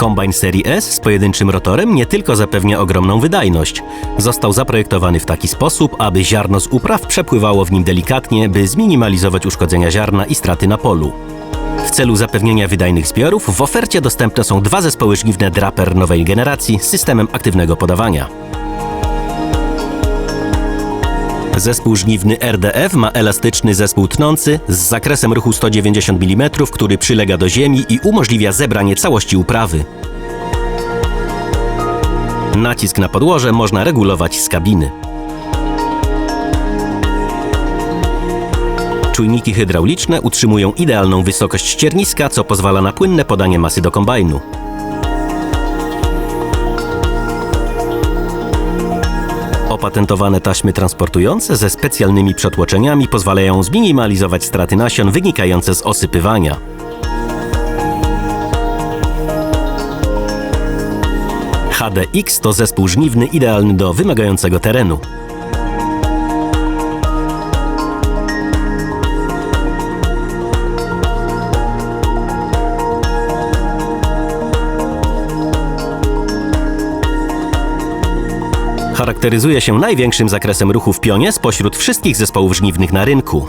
Kombajn serii S z pojedynczym rotorem nie tylko zapewnia ogromną wydajność. Został zaprojektowany w taki sposób, aby ziarno z upraw przepływało w nim delikatnie, by zminimalizować uszkodzenia ziarna i straty na polu. W celu zapewnienia wydajnych zbiorów w ofercie dostępne są dwa zespoły żniwne Draper nowej generacji z systemem aktywnego podawania. Zespół żniwny RDF ma elastyczny zespół tnący z zakresem ruchu 190 mm, który przylega do ziemi i umożliwia zebranie całości uprawy. Nacisk na podłoże można regulować z kabiny. Czujniki hydrauliczne utrzymują idealną wysokość ścierniska, co pozwala na płynne podanie masy do kombajnu. Opatentowane taśmy transportujące ze specjalnymi przetłoczeniami pozwalają zminimalizować straty nasion wynikające z osypywania. HDX to zespół żniwny idealny do wymagającego terenu. Charakteryzuje się największym zakresem ruchu w pionie spośród wszystkich zespołów żniwnych na rynku.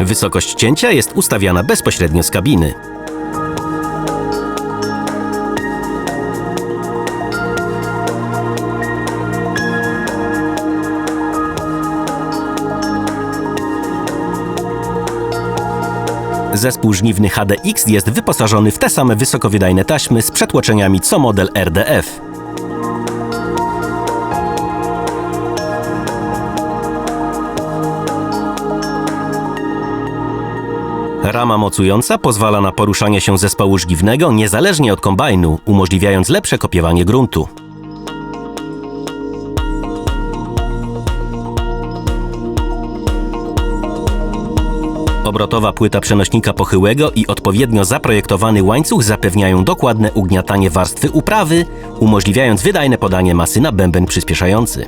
Wysokość cięcia jest ustawiana bezpośrednio z kabiny. Zespół żniwny HDX jest wyposażony w te same wysokowydajne taśmy z przetłoczeniami co model RDF. Rama mocująca pozwala na poruszanie się zespołu żniwnego niezależnie od kombajnu, umożliwiając lepsze kopiowanie gruntu. Obrotowa płyta przenośnika pochyłego i odpowiednio zaprojektowany łańcuch zapewniają dokładne ugniatanie warstwy uprawy, umożliwiając wydajne podanie masy na bęben przyspieszający.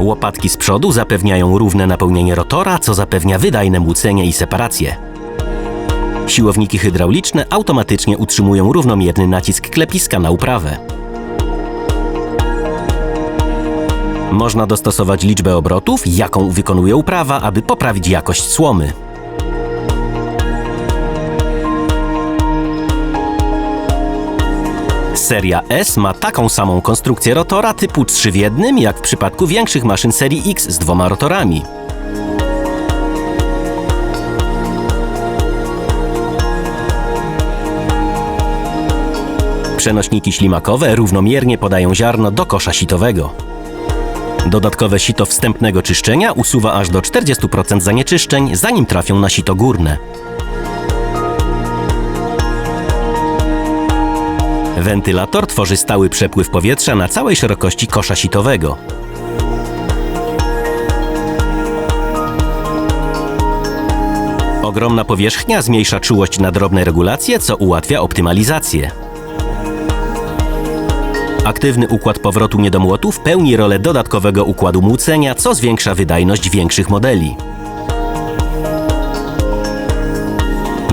Łopatki z przodu zapewniają równe napełnienie rotora, co zapewnia wydajne młócenie i separację. Siłowniki hydrauliczne automatycznie utrzymują równomierny nacisk klepiska na uprawę. Można dostosować liczbę obrotów, jaką wykonuje uprawa, aby poprawić jakość słomy. Seria S ma taką samą konstrukcję rotora typu 3 w jednym, jak w przypadku większych maszyn serii X z dwoma rotorami. Przenośniki ślimakowe równomiernie podają ziarno do kosza sitowego. Dodatkowe sito wstępnego czyszczenia usuwa aż do 40% zanieczyszczeń, zanim trafią na sito górne. Wentylator tworzy stały przepływ powietrza na całej szerokości kosza sitowego. Ogromna powierzchnia zmniejsza czułość na drobne regulacje, co ułatwia optymalizację. Aktywny układ powrotu niedomłotów pełni rolę dodatkowego układu młócenia, co zwiększa wydajność większych modeli.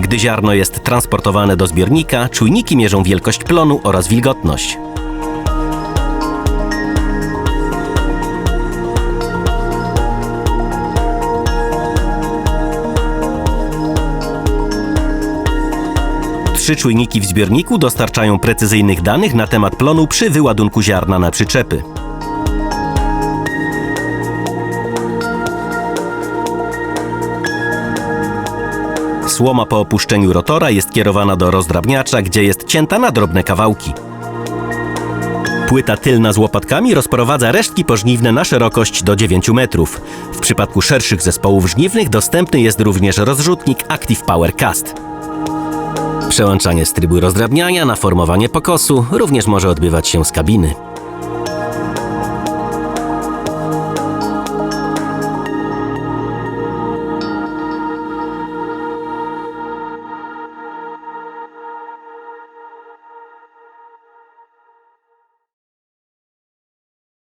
Gdy ziarno jest transportowane do zbiornika, czujniki mierzą wielkość plonu oraz wilgotność. Trzy czujniki w zbiorniku dostarczają precyzyjnych danych na temat plonu przy wyładunku ziarna na przyczepy. Słoma po opuszczeniu rotora jest kierowana do rozdrabniacza, gdzie jest cięta na drobne kawałki. Płyta tylna z łopatkami rozprowadza resztki pożniwne na szerokość do 9 metrów. W przypadku szerszych zespołów żniwnych dostępny jest również rozrzutnik Active Power Cast. Przełączanie z trybu rozdrabniania na formowanie pokosu również może odbywać się z kabiny.